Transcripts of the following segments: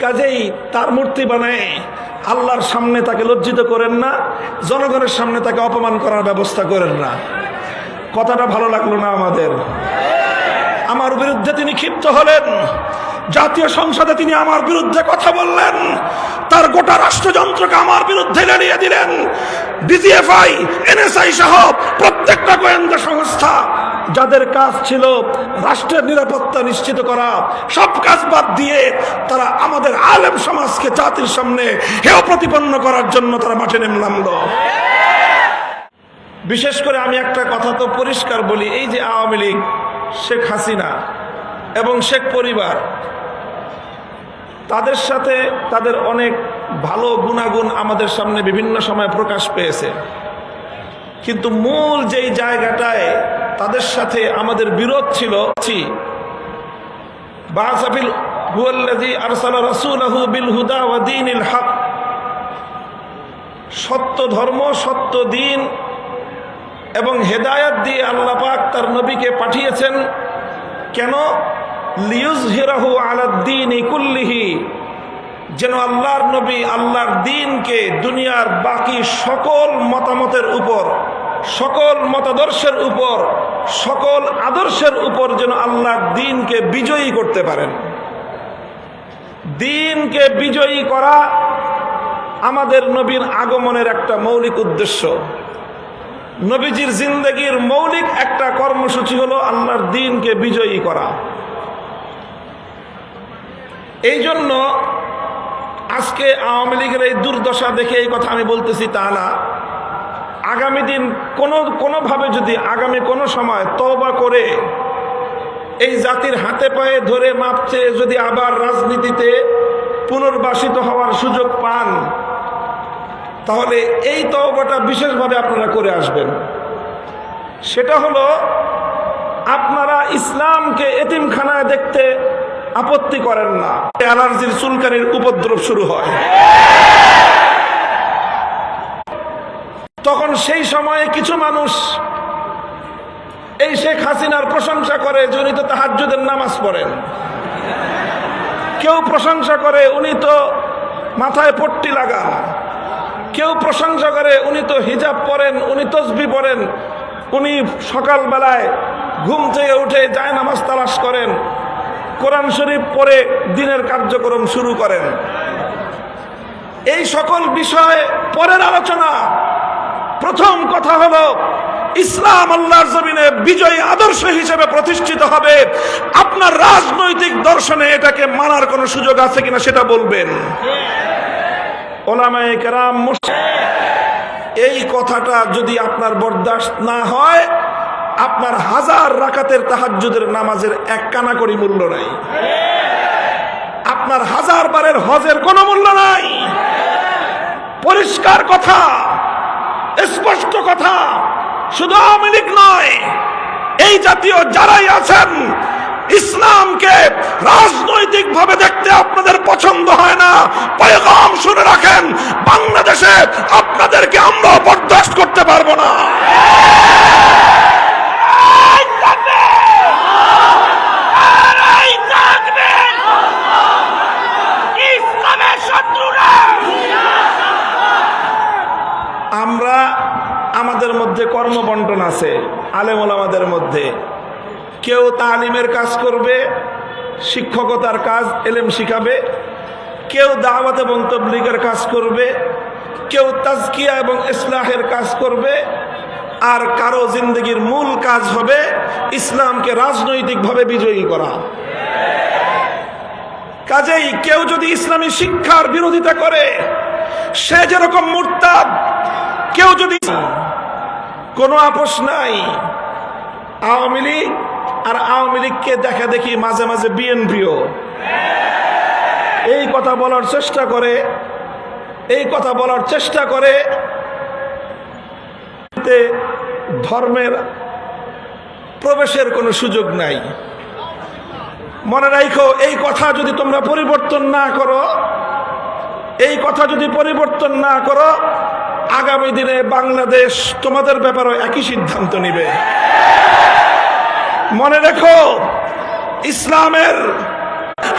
কাজেই তার মূর্তি বানায়। আল্লাহর সামনে তাকে লজ্জিত করেন না, জনগণের সামনে তাকে অপমান করার ব্যবস্থা করেন না। কথাটা ভালো লাগল না আমাদের। আমার বিরুদ্ধে তিনি ক্ষিপ্ত হলেন, জাতীয় সংসদে তিনি আমার বিরুদ্ধে কথা বললেন, তার গোটা রাষ্ট্রযন্ত্রকে আমার বিরুদ্ধে লড়িয়ে দিলেন। ডিজিএফআই এনএসআই সহ প্রত্যেকটা গোয়েন্দা সংস্থা যাদের কাজ ছিল রাষ্ট্রের নিরাপত্তা নিশ্চিত করা, সব কাজ বাদ দিয়ে তারা আমাদের আলেম সমাজকে জাতির সামনে হেয় প্রতিপন্ন করার জন্য তারা মাঠে নেমে নামলো। বিশেষ করে আমি একটা কথা তো পরিষ্কার বলি, এই যে আওয়ামী লীগ, শেখ হাসিনা এবং শেখ পরিবার, তাদের সাথে তাদের অনেক ভালো গুণাগুণ আমাদের সামনে বিভিন্ন সময় প্রকাশ পেয়েছে। কিন্তু মূল যেই জায়গাটায় তাদের সাথে আমাদের বিরোধ ছিল। বিল হুদা সত্য ধর্ম, সত্য দিন এবং হেদায়াত দিয়ে আল্লাহ পাক তার নবীকে পাঠিয়েছেন। কেন? লিউজ হিরাহু আলাদ্দিন কুল্লিহি। যেন আল্লাহর নবী আল্লাহর দিনকে দুনিয়ার বাকি সকল মতামতের উপর, সকল মতাদর্শের উপর সকল আদর্শের উপর যেন আল্লাহর দিনকে বিজয়ী করতে পারেন। দিনকে বিজয়ী করা আমাদের নবীর আগমনের একটা মৌলিক উদ্দেশ্য। নবীজির জিন্দগির মৌলিক একটা কর্মসূচি হলো আল্লাহর দিনকে বিজয়ী করা। এই জন্য আজকে আওয়ামী লীগের এই দুর্দশা দেখে এই কথা আমি বলতেছি তা না। আগামী দিন কোনো, কোনোভাবে যদি আগামী কোনো সময় তবা করে এই জাতির হাতে পায়ে ধরে মাপছে যদি আবার রাজনীতিতে পুনর্বাসিত হওয়ার সুযোগ পান, তাহলে এই তওবাটা বিশেষভাবে আপনারা করে আসবেন। সেটা হলো, আপনারা ইসলামকে এতিমখানায় দেখতে আপত্তি করেন না। অ্যালার্জির চুলকানির উপদ্রব শুরু হয়। তখন সেই সময়ে কিছু মানুষ এই শেখ হাসিনার প্রশংসা করে যে উনি তো তাহাজ্জুদের নামাজ পড়েন। কেউ প্রশংসা করে উনি তো মাথায় পট্টি লাগা কেউ প্রশংসা করে উনি তো হিজাব পরেন, উনি তসবি পড়েন উনি সকালবেলায় ঘুম থেকে উঠে যায় নামাজ তালাশ করেন, কোরআন শরীফ পরে দিনের কার্যক্রম শুরু করেন। এই সকল বিষয় পরের আলোচনা প্রথম কথা হলো, ইসলাম আল্লাহর জমিনে বিজয়ী আদর্শ হিসেবে প্রতিষ্ঠিত হবে। আপনার রাজনৈতিক দর্শনে এটাকে মানার কোনো সুযোগ আছে কিনা সেটা বলবেন। এই কথাটা যদি আপনার বরদাস্ত না হয়, আপনার হাজার রাকাতের তাহাজ্জুদের নামাজের এক কানা করি মূল্য নাই। আপনার হাজার বারের হজের কোনো মূল্য নাই। পরিষ্কার কথা। স্পষ্ট কথা। শুধু আওয়ামী লীগ নয়, এই জাতীয় যারাই আছেন, ইসলামকে রাজনৈতিক ভাবে দেখতে আপনাদের পছন্দ হয় না। পয়গাম শুনে রাখেন, বাংলাদেশে আপনাদেরকে আমরা বরদাস্ত করতে পারব না। আমাদের মধ্যে কর্মবন্টন আছে আলেমুল আমাদের মধ্যে। কেউ তালিমের কাজ করবে, শিক্ষকতার কাজ, এলেম শিখাবে। কেউ দাওয়াত এবং তবলিগের কাজ করবে। কেউ তাজকিয়া এবং ইসলাহের কাজ করবে। আর কারও জিন্দগির মূল কাজ হবে ইসলামকে রাজনৈতিকভাবে বিজয়ী করা। কাজেই কেউ যদি ইসলামী শিক্ষার বিরোধিতা করে, সে যেরকম মুরতাদ, কেউ যদি কোনো আপোষ নাই। আওয়ামী লীগ আর আওয়ামী লীগকে দেখা দেখি মাঝে মাঝে বিএনপিও। এই কথা বলার চেষ্টা করে, এই কথা বলার চেষ্টা করে ধর্মের প্রবেশের কোনো সুযোগ নাই। মনে রাখো এই কথা যদি তোমরা পরিবর্তন না করো, এই কথা যদি পরিবর্তন না করো আগামী দিনে বাংলাদেশ তোমাদের ব্যাপারে একই সিদ্ধান্ত নিবে। মনে রেখো, ইসলামের,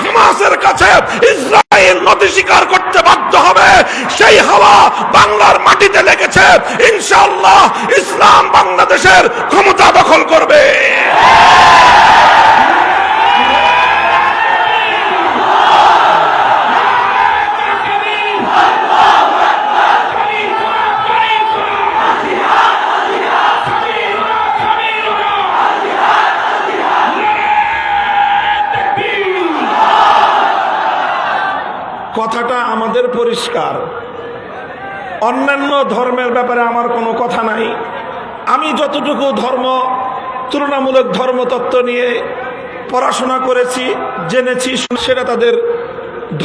হামাসের কাছে ইসরায়েল নদী স্বীকার করতে বাধ্য হবে। সেই হাওয়া বাংলার মাটিতে লেগেছে। ইনশাআল্লাহ ইসলাম বাংলাদেশের ক্ষমতা দখল করবে। কথাটা আমাদের পরিষ্কার। অন্যান্য ধর্মের ব্যাপারে আমার কোনো কথা নাই। আমি যতটুকু ধর্ম, তুলনামূলক ধর্মতত্ত্ব নিয়ে পড়াশোনা করেছি, জেনেছি, সেটা তাদের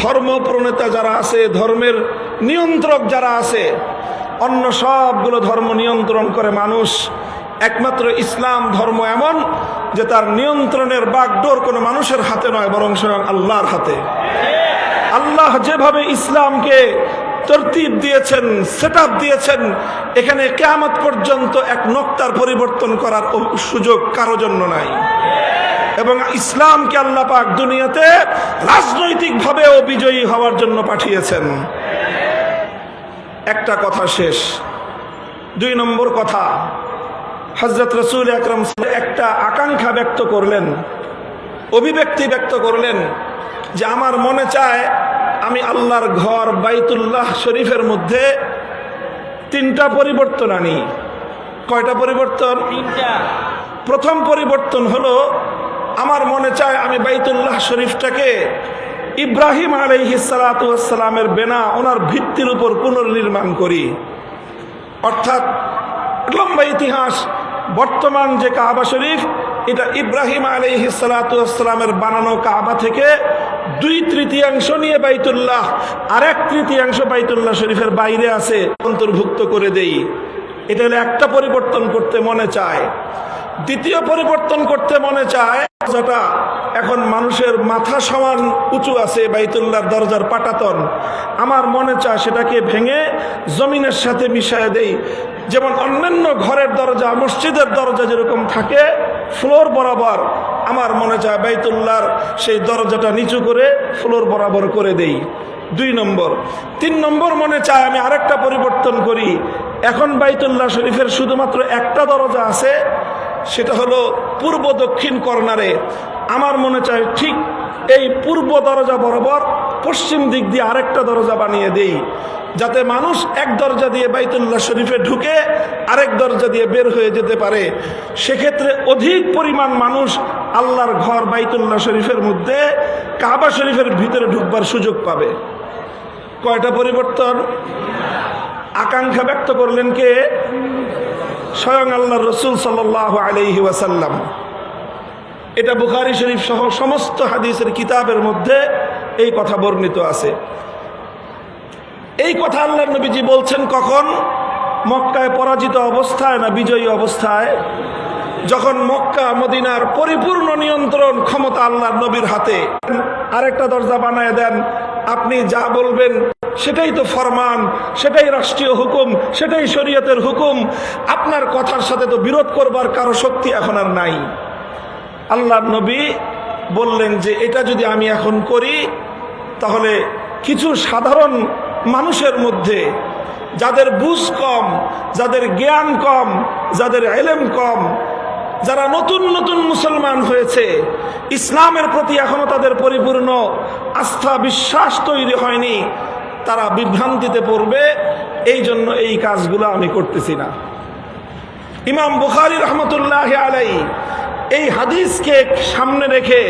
ধর্ম প্রণেতা যারা আছে, ধর্মের নিয়ন্ত্রক যারা আছে, অন্য সবগুলো ধর্ম নিয়ন্ত্রণ করে মানুষ। একমাত্র ইসলাম ধর্ম এমন যে তার নিয়ন্ত্রণের বাগডোর কোনো মানুষের হাতে নয়, বরং স্বয়ং আল্লাহর হাতে। আল্লাহ যেভাবে ইসলামকে তরতিব দিয়েছেন সেট দিয়েছেন, এখানে কেয়ামত পর্যন্ত এক নক্তার পরিবর্তন করার সুযোগ কারও জন্য নাই। এবং ইসলামকে আল্লাহ পাক দুনিয়াতে রাজনৈতিকভাবেও বিজয়ী হওয়ার জন্য পাঠিয়েছেন। একটা কথা শেষ। দুই নম্বর কথা হজরত রসুল আকরম একটা আকাঙ্ক্ষা ব্যক্ত করলেন, অভিব্যক্তি ব্যক্ত করলেন যে আমার মনে চায় আমি আল্লাহর ঘর বাইতুল্লাহ শরীফের মধ্যে তিনটা পরিবর্তন আনি। কয়টা পরিবর্তন? প্রথম পরিবর্তন হলো আমার মনে চায় আমি বাইতুল্লাহ শরীফটাকে ইব্রাহিম আলাইহি সালাতামের বেনা ওনার ভিত্তির উপর পুনর্নির্মাণ করি। অর্থাৎ লম্বা ইতিহাস বর্তমান যে কাহাবা শরীফ এটা ইব্রাহিম আলাইহি সালাতামের বানানো কাবা থেকে দুই তৃতীয়াংশ নিয়ে বাইতুল্লাহ আর এক তৃতীয়াংশ বাইতুল্লাহ শরীফের বাইরে আছে। অন্তর্ভুক্ত করে দেই। এটা হলো একটা পরিবর্তন করতে মনে চায়। দ্বিতীয় পরিবর্তন করতে মনে চায় যেটা এখন মানুষের মাথা সমান উঁচু আছে, বাইতুল্লাহর দরজার পাটাতন। আমার মনে চায় সেটাকে ভেঙে জমিনের সাথে মিশায় দেই। যেমন অন্যান্য ঘরের দরজা, মসজিদের দরজা যেরকম থাকে, ফ্লোর বরাবর আমার মনে চায় বাইতুল্লাহর সেই দরজাটা নিচু করে ফ্লোর বরাবর করে দেই। দুই নম্বর। তিন নম্বর মনে চায় আমি আরেকটা পরিবর্তন করি। এখন বাইতুল্লাহ শরীফের শুধুমাত্র একটা দরজা আছে সেটা হলো পূর্ব দক্ষিণ কর্নারে। আমার মনে চায় ঠিক এই পূর্ব দরজা বরাবর পশ্চিম দিক দিয়ে আরেকটা দরজা বানিয়ে দেই। যাতে মানুষ এক দরজা দিয়ে বাইতুল্লাহ শরীফে ঢুকে আরেক দরজা দিয়ে বের হয়ে যেতে পারে। সেক্ষেত্রে অধিক পরিমাণ মানুষ আল্লাহর ঘর বাইতুল্লাহ শরীফের মধ্যে কাবা শরীফের ভিতরে ঢুকবার সুযোগ পাবে। কয়টা পরিবর্তন? আকাঙ্ক্ষা ব্যক্ত করলেন কে? স্বয়ং আল্লাহ রসুল সাল্লাহ আলহি ওয়াসাল্লাম। এটা বুখারি শরীফ সহ সমস্ত হাদিসের কিতাবের মধ্যে এই কথা বর্ণিত আছে। এই কথা আল্লাহ নবীজি বলছেন কখন? মক্কায় পরাজিত অবস্থায় না বিজয়ী অবস্থায়? যখন মক্কা, মদিনার পরিপূর্ণ নিয়ন্ত্রণ ক্ষমতা আল্লাহর নবীর হাতে। আরেকটা দরজা বানায় দেন। আপনি যা বলবেন সেটাই তো ফরমান, সেটাই রাষ্ট্রীয় হুকুম, সেটাই শরীয়তের হুকুম। আপনার কথার সাথে তো বিরোধ করবার কারও শক্তি এখন আর নাই। আল্লাহ নবী বললেন যে, এটা যদি আমি এখন করি, তাহলে কিছু সাধারণ মানুষের মধ্যে, যাদের বুঝ কম, যাদের জ্ঞান কম, যাদের এলেম কম, যারা নতুন নতুন মুসলমান হয়েছে, ইসলামের প্রতি এখনও তাদের পরিপূর্ণ আস্থা, বিশ্বাস তৈরি হয়নি তারা বিভ্রান্তিতে পড়বে এই জন্য এই কাজগুলো আমি করতেছি না ইমাম বুখারি রহমতুল্লাহ আলাই এই হাদিসকে সামনে রেখে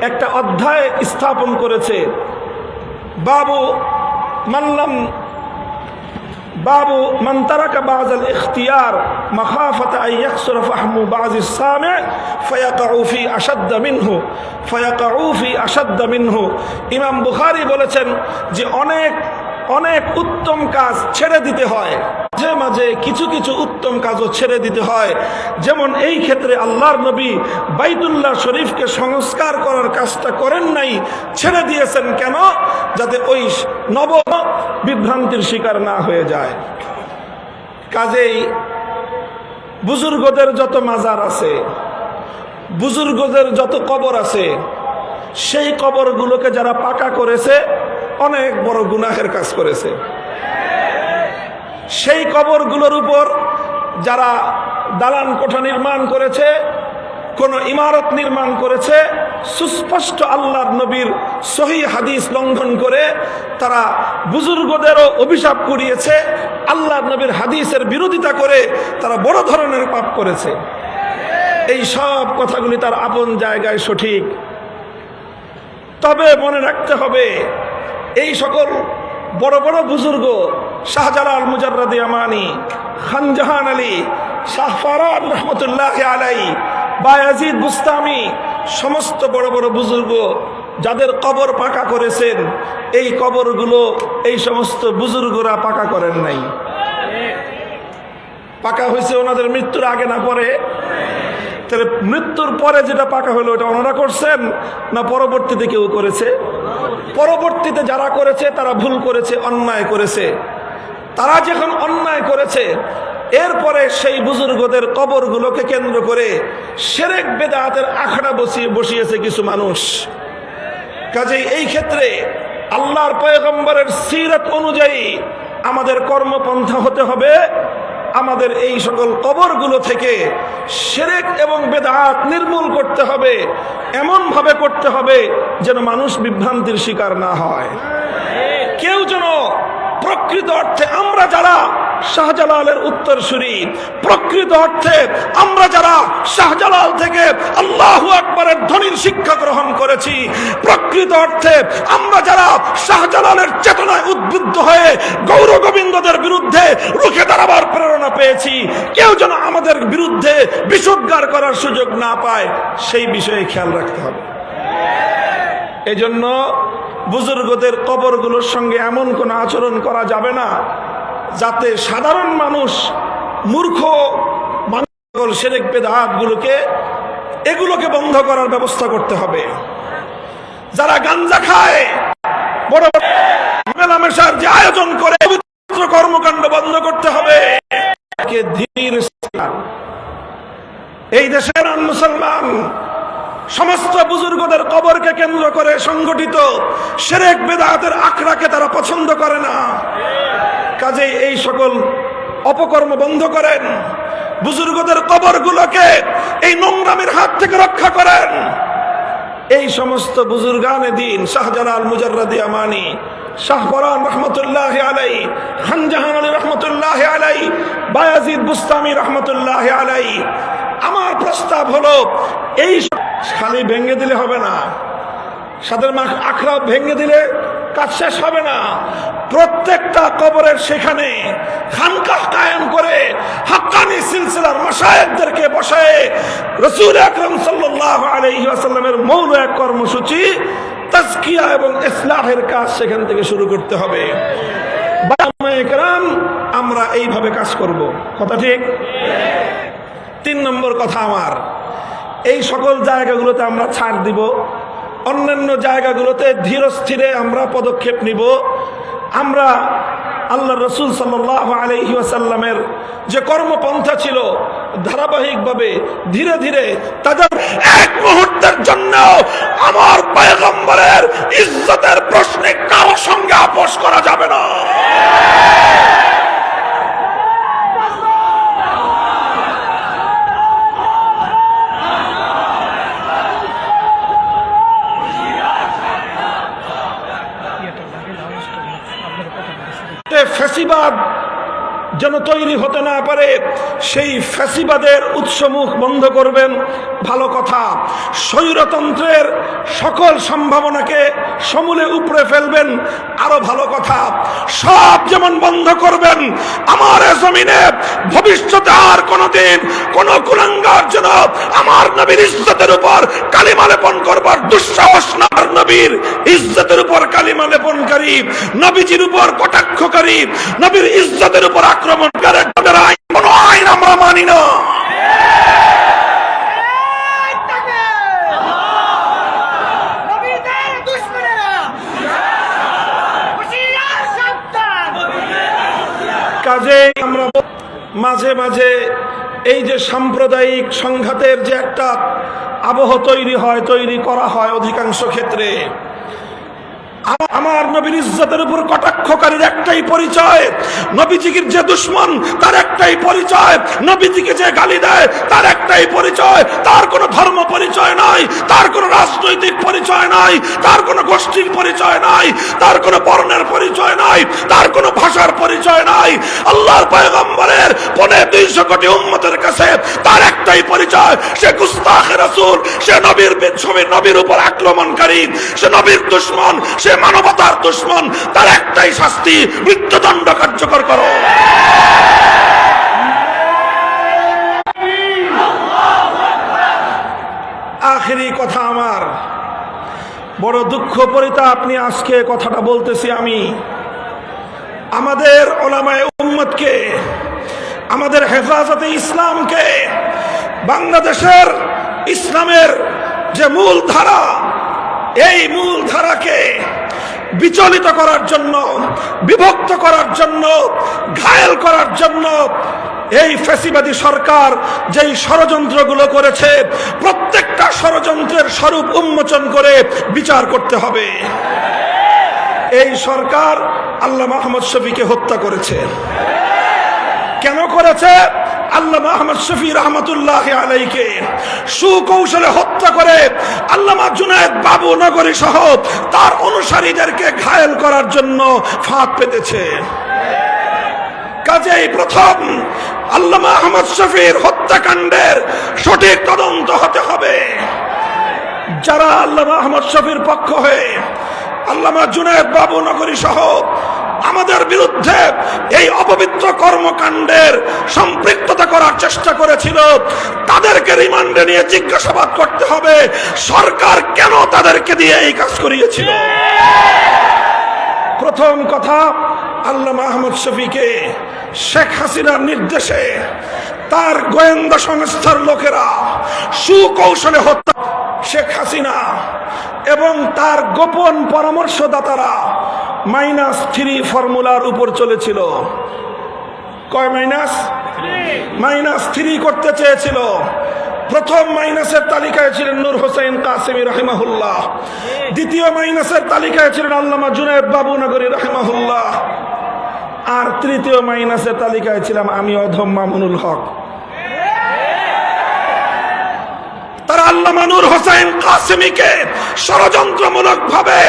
একটা অধ্যায় স্থাপন করেছে বাবু মানলাম باب من ترك بعض الاختيار مخافة أن يكسر فهم بعض السامع فيقع في أشد منه فيقع في أشد منه ইমাম বুখারী বলেছেন যে অনেক অনেক উত্তম কাজ ছেড়ে দিতে হয়। মাঝে মাঝে কিছু কিছু উত্তম কাজও ছেড়ে দিতে হয়। যেমন এই ক্ষেত্রে আল্লাহর নবী বাইতুল্লাহ শরীফকে সংস্কার করার কাজটা করেন নাই, ছেড়ে দিয়েছেন কেন? যাতে ওই নব বিভ্রান্তির শিকার না হয়ে যায়। কাজেই বুজুর্গদের যত মাজার আছে, বুজুর্গদের যত কবর আছে, সেই কবরগুলোকে যারা পাকা করেছে অনেক বড় গুনাহের কাজ করেছে। সেই কবরগুলোর উপর যারা দালান কোঠা নির্মাণ করেছে, কোন ইমারত নির্মাণ করেছে, সুস্পষ্ট আল্লাহর নবীর সহি হাদিস লঙ্ঘন করে তারা বুজুর্গদেরও অভিশাপ করিয়েছে আল্লাহ নবীর হাদিসের বিরোধিতা করে তারা বড় ধরনের পাপ করেছে। এই সব কথাগুলি তার আপন জায়গায় সঠিক। তবে মনে রাখতে হবে এই সকল বড় বড় বুজুর্গ শাহজালাল মুজাররাদি আমানি খানজাহান আলী শাহফারান রহমতুল্লাহ আলাই বায়াজিদ বুস্তামি, সমস্ত বড় বড় বুজুর্গ যাদের কবর পাকা করেছেন, এই কবরগুলো এই সমস্ত বুজুর্গরা পাকা করেন নাই। পাকা হয়েছে ওনাদের মৃত্যুর আগে না পরে? তাহলে মৃত্যুর পরে যেটা পাকা হলো ওটা ওনারা করছেন না পরবর্তীতে কেউ করেছে? পরবর্তীতে যারা করেছে, তারা ভুল করেছে, অন্যায় করেছে। তারা যখন অন্যায় করেছে, এরপরে সেই বুজুর্গদের কবরগুলোকে কেন্দ্র করে সেরেক বেদাতের আখড়া বসিয়ে, বসিয়েছে কিছু মানুষ। কাজেই এই ক্ষেত্রে আল্লাহর পয়গম্বরের সিরত অনুযায়ী আমাদের কর্মপন্থা হতে হবে। আমাদের এই সকল কবরগুলো থেকে সেরেক এবং বেদাত নির্মূল করতে হবে, এমনভাবে করতে হবে যেন মানুষ বিভ্রান্তির শিকার না হয়। কেউ যেন প্রকৃত অর্থে আমরা যারা শাহজালালের উত্তরসূরি। প্রকৃত অর্থে আমরা যারা শাহজালাল থেকে আল্লাহু আকবরের ধ্বনির শিক্ষা গ্রহণ করেছি, প্রকৃত অর্থে আমরা যারা শাহজালালের চেতনায় উদ্বুদ্ধ হয়ে গৌর গোবিন্দদের বিরুদ্ধে রুখে দাঁড়াবার প্রেরণা পেয়েছি, কেউ যেন আমাদের বিরুদ্ধে বিষোদ্গার করার সুযোগ না পায়, সেই বিষয়ে খেয়াল রাখতে হবে। এজন্য বুজুর্গদের কবরগুলোর সঙ্গে এমন কোনো আচরণ করা যাবে না যাতে সাধারণ মানুষ, মূর্খ মানুষ এগুলোকে বন্ধ করার ব্যবস্থা করতে হবে। যারা গাঞ্জা খায়, বড় বড় মেলামেশার যে আয়োজন করে কর্মকাণ্ড বন্ধ করতে হবে। এই দেশের মুসলমান, সমস্ত বুজুর্গদের কবরকে কেন্দ্র করে সংগঠিত সেরেক বেদাতের আখড়াকে তারা পছন্দ করে না। কাজেই এই সকল অপকর্ম বন্ধ করেন। বুজুর্গদের কবরগুলোকে এই নোংরামের হাত থেকে রক্ষা করেন। এই সমস্ত বুজুর্গানে দিন শাহজালাল মুজাররাদি আমানি শাহপরান রহমতুল্লাহ আলাই, খানজাহান আলী রহমতুল্লাহ বায়াজিদ বুস্তামি রহমতুল্লাহ আমার প্রস্তাব হলো খালি ভেঙে দিলে হবে না। সাদের আখড়া ভেঙে দিলে কাজ শেষ হবে না। প্রত্যেকটা কবরের সেখানে খানকাহ কায়েম করে হাক্কানি সিলসিলার মশায়েকদেরকে বসায় রসুল আকরম সাল্লাহ আলহি আসাল্লামের মৌল এক কর্মসূচি, তাজকিয়া এবং ইসলাহের কাজ সেখান থেকে শুরু করতে হবে। আমরা এইভাবে কাজ করব। কথা ঠিক? তিন নম্বর কথা আমার, এই সকল জায়গাগুলোতে আমরা ছাড় দিব। অন্যান্য জায়গাগুলোতে ধীর স্থিরে আমরা পদক্ষেপ নিব। আমরা আল্লাহ রসুল আসাল্লামের যে কর্মপন্থা ছিল, ধারাবাহিকভাবে ধীরে ধীরে তাদের এক মুহূর্তের জন্য আমার পয়গম্বরের ইজ্জতের প্রশ্নে কারও সঙ্গে আপোষ করা যাবে না। এ ফ্যাসিবাদ যেন তৈরি হতে না পারে, সেই ফ্যাসিবাদের উৎসমুখ বন্ধ করবেন। ভালো কথা, স্বৈরতন্ত্রের সকল সম্ভাবনাকে সমূলে উপড়ে ফেলবেন। আরও ভালো কথা, সব যেমন বন্ধ করবেন, আমার জমিনে ভবিষ্যতে আর কোনোদিন কোন কুলাঙ্গার যেন আমার নবীর ইজ্জতের উপর কালিমা লেপন করবার দুঃসাহস না নবীর ইজ্জতের উপর কালিমা লেপনকারী, নবীজির উপর কটাক্ষকারী, নবীর ইজ্জতের উপর আক্রমণকারী আইন কোনো আইন আমরা মানি না। কাজে আমরা মাঝে মাঝে এই যে সাম্প্রদায়িক সংঘাতের যে একটা আবহ তৈরি হয়, তৈরি করা হয় অধিকাংশ ক্ষেত্রে। আমার নবীর ইজ্জতের উপর কটাক্ষকারীর একটাই পরিচয়। নবীজির যে দুশ্মন, তার একটাই পরিচয়। নবীজিকে যে গালি দেয়, তার একটাই পরিচয়। তার কোনো ধর্ম পরিচয় নাই, তার কোনো রাজনৈতিক পরিচয় নাই, তার কোনো গোষ্ঠীর পরিচয় নাই, তার কোনো বর্ণের পরিচয় নাই, তার কোনো ভাষার পরিচয় নাই। আল্লাহর পয়গম্বরের পনে দুইশো কোটি উম্মতের কাছে তার একটাই পরিচয়। সে গুস্তাখ রাসূল, সে নবীর ছবি নবীর উপর আক্রমণকারী। সে নবীর দুশ্মন, সে মানবতার দুশ্মন, তার একটাই শাস্তি, মৃত্যুদণ্ড কার্যকর করো। আখেরি কথা আমার। বড় দুঃখ পরিতাপ আপনি আজকে কথাটা বলতেছি আমি। আমাদের ওলামায় উম্মতকে, আমাদের হেফাজতে ইসলামকে, বাংলাদেশের ইসলামের যে মূল ধারা এই মূল ধারাকে বিচলিত করার জন্য, বিভক্ত করার জন্য, ঘায়েল করার জন্য এই ফ্যাসিবাদী সরকার যেই ষড়যন্ত্রগুলো করেছে, প্রত্যেকটা ষড়যন্ত্রের স্বরূপ উন্মোচন করে বিচার করতে হবে। এই সরকার আল্লাহ মাহমদ শফিকে হত্যা করেছে। কেন করেছে? সুকৌশলে হত্যা বাবু নগরী তার অনুসারীদেরকে করার জন্য পেতেছে। কাজেই প্রথম আল্লামা আহমদ শফির হত্যাকাণ্ডের সঠিক তদন্ত হতে হবে। যারা আল্লামা আহমদ শফির পক্ষ হয়ে আল্লামা জুনায়দ বাবু নগরী সহ আমাদের বিরুদ্ধে এই অপবিত্র কর্মকাণ্ডের সম্পৃক্ততা করার চেষ্টা করেছিল। তাদেরকে রিমান্ডে নিয়ে জিজ্ঞাসাবাদ করতে হবে। সরকার কেন তাদেরকে দিয়ে এই কাজ করিয়েছিল? প্রথম কথা আল্লাহ আহমদ শফিকে শেখ হাসিনার নির্দেশে তার গোয়েন্দা সংস্থার লোকেরা সুকৌশলে হত্যা শেখ হাসিনা এবং তার গোপন পরামর্শদাতারা মাইনাস থ্রি ফর্মুলার উপর চলেছিল। কয় মাইনাস? মাইনাস থ্রি করতে চেয়েছিল। প্রথম মাইনাসের তালিকায় ছিলেন নূর হোসেন কাসেমি রহিমাহুল্লাহ। দ্বিতীয় মাইনাসের তালিকায় ছিলেন আল্লামা জুনায়দ বাবু নগরী রহিমাহুল্লাহ। আর তৃতীয় মাইনাসের তালিকায় ছিলাম আমি অধম মামুনুল হক। আল্লামা হোসেন কাসেমিকে ষড়যন্ত্রমূলক ভাবে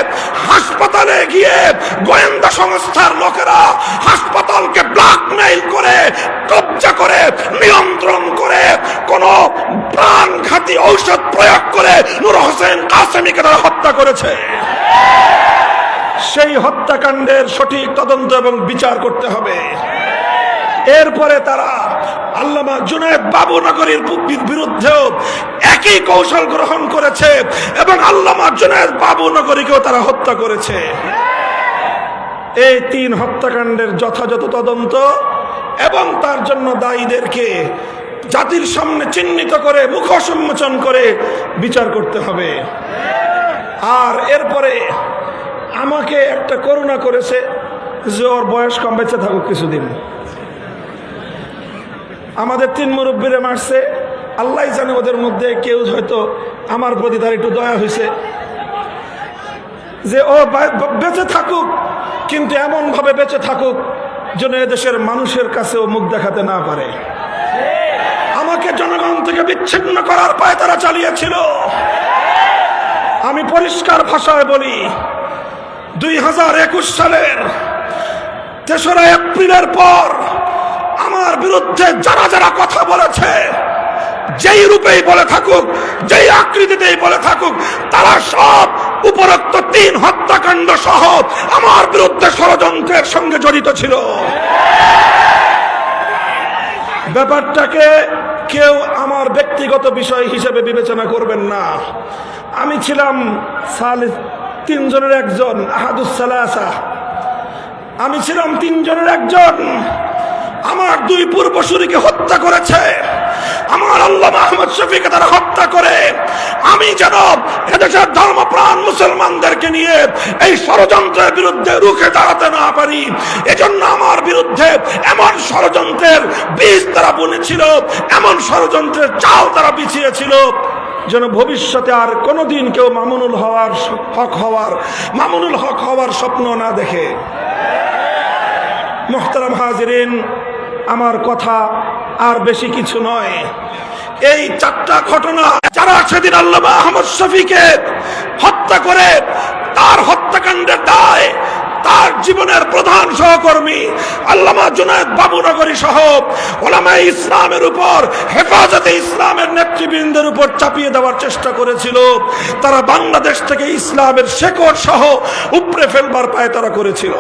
হাসপাতালে গিয়ে গোয়েন্দা সংস্থার লোকেরা হাসপাতালকে ব্ল্যাকমেইল করে করে, নিয়ন্ত্রণ করে, কোন প্রাণঘাতী ঔষধ প্রয়োগ করে নূর হোসেন কাসেমিকে তারা হত্যা করেছে। সেই হত্যাকাণ্ডের সঠিক তদন্ত এবং বিচার করতে হবে। এরপরে তারা আল্লামা জুনায়দ বাবু নগরীর বিরুদ্ধেও একই কৌশল গ্রহণ করেছে এবং আল্লামা জুনায়দ বাবু নগরীকেও তারা হত্যা করেছে। এই তিন হত্যাকাণ্ডের যথাযথ তদন্ত এবং তার জন্য দায়ীদেরকে জাতির সামনে চিহ্নিত করে মুখ সম্মোচন করে বিচার করতে হবে। আর এরপরে আমাকে একটা করুণা করেছে যে ওর বয়স কম বেঁচে থাকুক কিছুদিন। আমাদের তিন মুরব্বীরে মারছে। আল্লাহ জানে ওদের মধ্যে কেউ হয়তো আমার প্রতি তার একটু দয়া হয়েছে। যে ও বেঁচে থাকুক, কিন্তু এমন ভাবে বেঁচে থাকুক যেন এদেশের মানুষের কাছেও মুখ দেখাতে না পারে। আমাকে জনগণ থেকে বিচ্ছিন্ন করার পায় তারা চালিয়েছিল। আমি পরিষ্কার ভাষায় বলি, দুই হাজার একুশ সালের তেসরা এপ্রিলের পর আমার বিরুদ্ধে যারা যারা কথা বলেছে, যেই রূপেই বলে থাকুক, যেই আকৃতিতেই বলে থাকুক, তারা সব উপরোক্ত তিন হত্যাকাণ্ড সহ আমার বিরুদ্ধে ষড়যন্ত্রের সঙ্গে জড়িত ছিল। ব্যাপারটাকে কেউ আমার ব্যক্তিগত বিষয় হিসেবে বিবেচনা করবেন না। আমি ছিলাম তিনজনের একজন আহাদুসালাসা আমি ছিলাম তিনজনের একজন। আমার দুই পূর্বসূরিকে হত্যা করেছে। আমার আল্লাহ আহমদ শফিকে তারা হত্যা করে। আমি যেন এদেশের ধর্মপ্রাণ মুসলমানদেরকে নিয়ে এই ষড়যন্ত্রের বিরুদ্ধে রুখে দাঁড়াতে না পারি। এজন্য আমার বিরুদ্ধে এমন ষড়যন্ত্রের বীজ তারা বুনেছিল, এমন ষড়যন্ত্রের চাল তারা বিছিয়েছিল, যেন ভবিষ্যতে আর কোনোদিন কেউ মামুনুল হওয়ার হক হওয়ার, মামুনুল হক হওয়ার স্বপ্ন না দেখে। মোহতারাম হাজিরিন আমার কথা আর বেশি কিছু নয়। এই চারটা ঘটনা যারা সেদিন আল্লাহ আহমদ শফিকে হত্যা করে, তার হত্যাকাণ্ডের দায় তার জীবনের প্রধান সহকর্মী আল্লামা জুনায়দ বাবুনগরী সহ ওলামা ইসলামের উপর, হেফাজতে ইসলামের নেতৃবৃন্দের উপর চাপিয়ে দেওয়ার চেষ্টা করেছিল। তারা বাংলাদেশ থেকে ইসলামের শেকড় সহ উপড়ে ফেলবার পায় তারা করেছিল।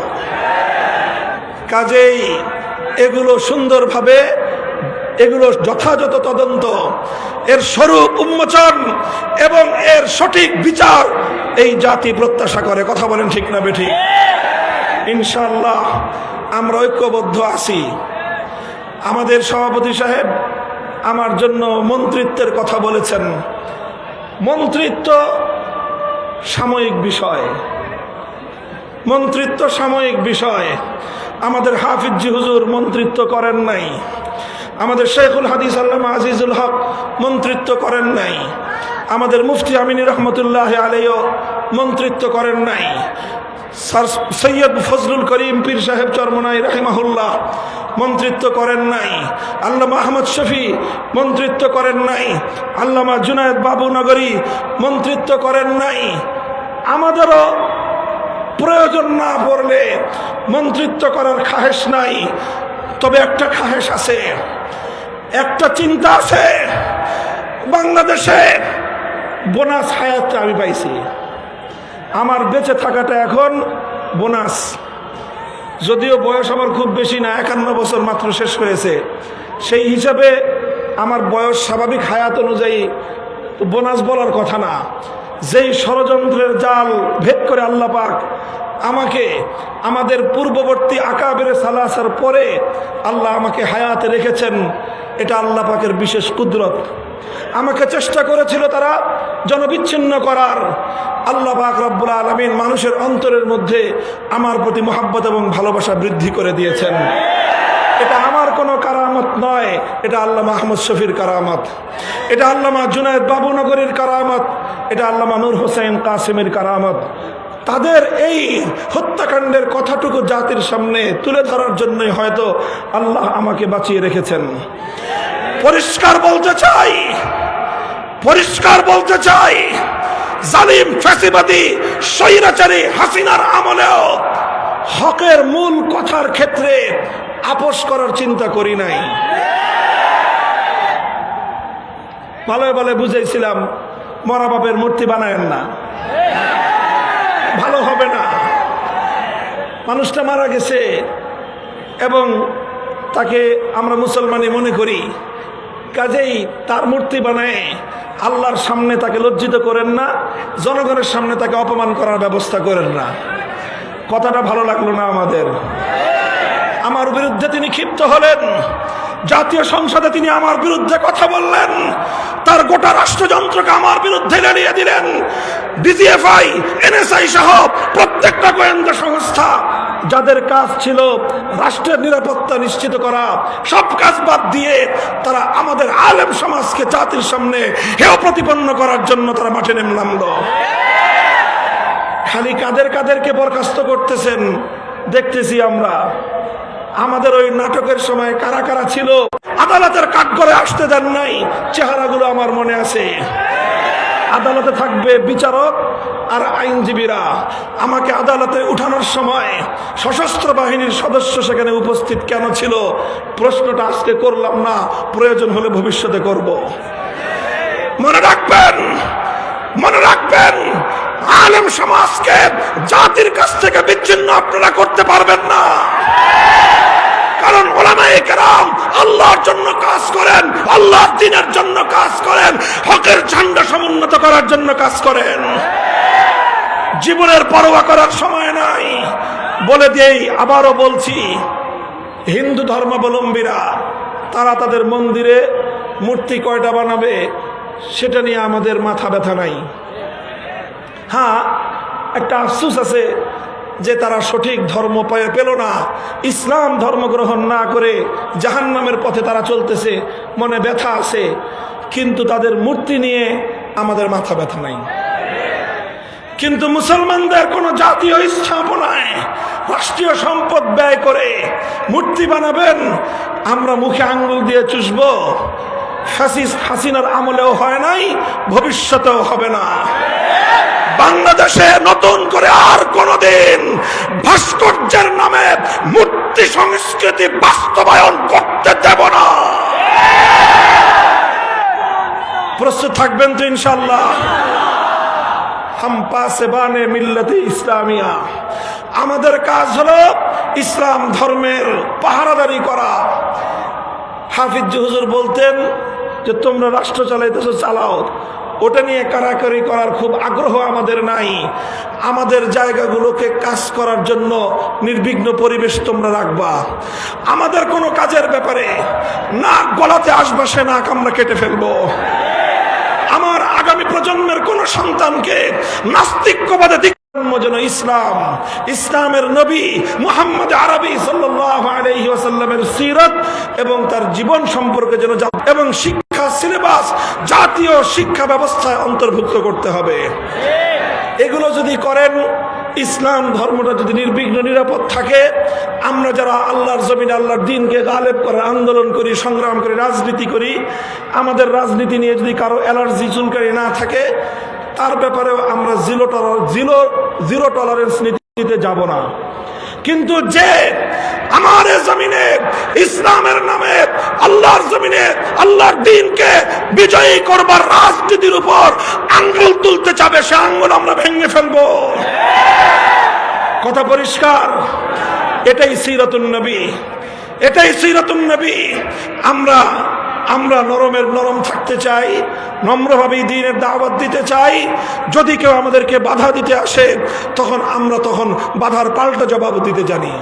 কাজেই এগুলো সুন্দরভাবে, এগুলো যথাযথ তদন্ত, এর স্বরূপ উন্মোচন এবং এর সঠিক বিচার এই জাতি প্রত্যাশা করে। কথা বলেন ঠিক না বেঠিক? ইনশাল্লাহ আমরা ঐক্যবদ্ধ আছি। আমাদের সভাপতি সাহেব আমার জন্য মন্ত্রিত্বের কথা বলেছেন। মন্ত্রিত্ব সাময়িক বিষয়। মন্ত্রিত্ব সাময়িক বিষয়। আমাদের হাফিজি হুজুর মন্ত্রিত্ব করেন নাই। আমাদের শেখুল হাদিস আল্লামা আজিজুল হক মন্ত্রিত্ব করেন নাই। আমাদের মুফতি আমিনী রহমতুল্লাহ আলাইও মন্ত্রিত্ব করেন নাই। সৈয়দ ফজলুল করিম পীর সাহেব চরমনাই রাহিমাহুল্লাহ মন্ত্রিত্ব করেন নাই। আল্লামা আহমদ শফি মন্ত্রিত্ব করেন নাই। আল্লামা জুনায়দ বাবু নগরী মন্ত্রিত্ব করেন নাই। আমাদেরও প্রয়োজন না পড়লে মন্ত্রিত্ব করার খাহেস নাই। তবে একটা খাহেস আছে। একটা চিন্তা আছে। বাংলাদেশে বোনাস হায়াতটা আমি পাইছি। আমার বেঁচে থাকাটা এখন বোনাস। যদিও বয়স আমার খুব বেশি না, একান্ন বছর মাত্র শেষ হয়েছে। সেই হিসাবে আমার বয়স স্বাভাবিক হায়াত অনুযায়ী বোনাস বলার কথা না। যেই ষড়যন্ত্রের জাল ভেদ করে আল্লাহ পাক আমাকে, আমাদের পূর্ববর্তী আকাবের সালাসার পরে আল্লাহ আমাকে হায়াতে রেখেছেন, এটা আল্লাহ পাকের বিশেষ কুদরত। আমাকে চেষ্টা করেছিল তারা জনবিচ্ছিন্ন করার। আল্লাহ পাক রব্বুল আলমিন মানুষের অন্তরের মধ্যে আমার প্রতি মহাব্বত এবং ভালোবাসা বৃদ্ধি করে দিয়েছেন। এটা আমার কোনো কারামত নয়, এটা আল্লাহ মাহমুদ শফির কারামত। এটা আল্লামা জুনায়দ বাবুনগরীর কারামত, এটা আল্লামা নূর হোসেন কাসিমের কারামত। তাদের এই হত্যাকাণ্ডের কথাটুকু জাতির সামনে তুলে ধরার জন্যই হয়তো আল্লাহ আমাকে বাঁচিয়ে রেখেছেন। পরিষ্কার বলতে চাই, পরিষ্কার বলতে চাই, জালিম, ফ্যাসিবাদী, স্বৈরাচারী হাসিনার আমলেও হকের মূল কথার ক্ষেত্রে আপোষ করার চিন্তা করি নাই। ভালো ভালো বুঝেছিলাম মরা বাপের মূর্তি বানায়েন না। ভালো হবে না। মানুষটা মারা গেছে এবং তাকে আমরা মুসলমানই মনে করি। কাজেই তার মূর্তি বানায় আল্লাহর সামনে তাকে লজ্জিত করেন না, জনগণের সামনে তাকে অপমান করার ব্যবস্থা করেন না। কথাটা ভালো লাগল না আমাদের। আমার বিরুদ্ধে তিনি ক্ষিপ্ত হলেন। জাতীয় সংসদে তিনি আমার বিরুদ্ধে কথা বললেন। তার গোটা রাষ্ট্রযন্ত্রকে আমার বিরুদ্ধে লড়িয়ে দিলেন। ডিজিএফআই, এনএসআই সহ প্রত্যেকটা গোয়েন্দা সংস্থা, যাদের কাজ ছিল রাষ্ট্রের নিরাপত্তা নিশ্চিত করা, সব কাজ বাদ দিয়ে তারা আমাদের আলেম সমাজকে জাতির সামনে হেয় প্রতিপন্ন করার জন্য তারা মাঠে নেমে নামলো। খালি কাদের কাদেরকে বরখাস্ত করতেছেন, দেখতেছি আমরা। আমাদের ওই নাটকের সময় কারা কারা ছিল? আদালতের কাঠ করে আসতে দেন নাই। চেহারাগুলো আমার মনে আছে। আদালতে থাকবে বিচারক আর আইনজীবীরা। আমাকে আদালতে উঠানোর সময় সশস্ত্র বাহিনীর সদস্য সেখানে উপস্থিত কেন ছিল? প্রশ্নটা আজকে করলাম না। প্রয়োজন হলে ভবিষ্যতে করব। মনে রাখবেন মনে রাখবেন, আলেম সমাজকে জাতির কাছ থেকে বিচ্ছিন্ন আপনারা করতে পারবেন না। কারণ ওলামায়ে কেরাম আল্লাহর জন্য কাজ করেন, আল্লাহর দিনের জন্য কাজ করেন, হকের ঝান্ডা সমুন্নত করার জন্য কাজ করেন। জীবনের পরোয়া করার সময় নাই। বলে দিয়েই আবারও বলছি, হিন্দু ধর্মাবলম্বীরা, তারা তাদের মন্দিরে মূর্তি কয়টা বানাবে, সেটা নিয়ে আমাদের মাথা ব্যথা নাই। হ্যাঁ একটা আফসুস আছে যে তারা সঠিক ধর্ম পেল না। ইসলাম ধর্ম গ্রহণ না করে জাহান্নামের পথে তারা চলতেছে, মনে ব্যথা আছে। কিন্তু তাদের মূর্তি নিয়ে আমাদের মাথা ব্যথা নাই। কিন্তু মুসলমানদের কোনো জাতীয় স্থাপনায় রাষ্ট্রীয় সম্পদ ব্যয় করে মূর্তি বানাবেন, আমরা মুখে আঙ্গুল দিয়ে চুষব। হাসিস হাসিনার আমলেও হয় নাই, ভবিষ্যতেও হবে না। বাংলাদেশে নতুন করে আর কোনদিন ভাস্কর্যের নামে মূর্তি সংস্কৃতি বাস্তবায়ন করতে দেব না। প্রস্তুত থাকবেন তো ইনশাল্লাহ হাম পাসে বানে মিল্লতে ইসলামিয়া। আমাদের কাজ হলো ইসলাম ধর্মের পাহারাদারি করা। হাফিজ হুজুর বলতেন যে, তোমরা রাষ্ট্র চালাইতেছো, চালাও। ওটা নিয়ে কারাকারি করার খুব আগ্রহ আমাদের নাই। আমাদের জায়গাগুলোকে কাজ করার জন্য নির্বিঘ্ন পরিবেশ তোমরা রাখবা। আমাদের কোনো কাজের ব্যাপারে নাক গলাতে আসবাসে নাক আমরা কেটে ফেলব। আমার আগামী প্রজন্মের কোন সন্তানকে নাস্তিক্যবাদে যেন ইসলাম। ইসলামের নবী মুহাম্মদ আরবি সাল্লাল্লাহু আলাইহি ওয়াসাল্লামের সিরাত এবং তার জীবন সম্পর্কে যেন এবং শিক্ষা সিলেবাস জাতীয় শিক্ষা ব্যবস্থায় অন্তর্ভুক্ত করতে হবে। এগুলো যদি করেন, ইসলাম ধর্মটা যদি নির্বিঘ্ন নিরাপদ থাকে, আমরা যারা আল্লাহর জমিন আল্লাহর দিনকে গালেব করার আন্দোলন করি, সংগ্রাম করি, রাজনীতি করি, আমাদের রাজনীতি নিয়ে যদি কারও অ্যালার্জি চুলকারি না থাকে, তার ব্যাপারেও আমরা zero toler, zero zero tolerance নীতিতে যাব না। কিন্তু যে আমার জমিনে ইসলামের নামে আল্লাহর জমিনে, আল্লাহর দিনকে বিজয়ী করবার রাজনীতির উপর আঙ্গুল তুলতে চাবে, সে আঙ্গুল আমরা ভেঙে ফেলব। কথা পরিষ্কার? এটাই সিরাতুন নবী। এটাই সিরাতুন নবী। আমরা আমরা নরমের নরম থাকতে চাই, নম্রভাবে দিনের দাওয়াত দিতে চাই। যদি কেউ আমাদেরকে বাধা দিতে আসে, তখন আমরা তখন বাধার পাল্টা জবাব দিতে জানি।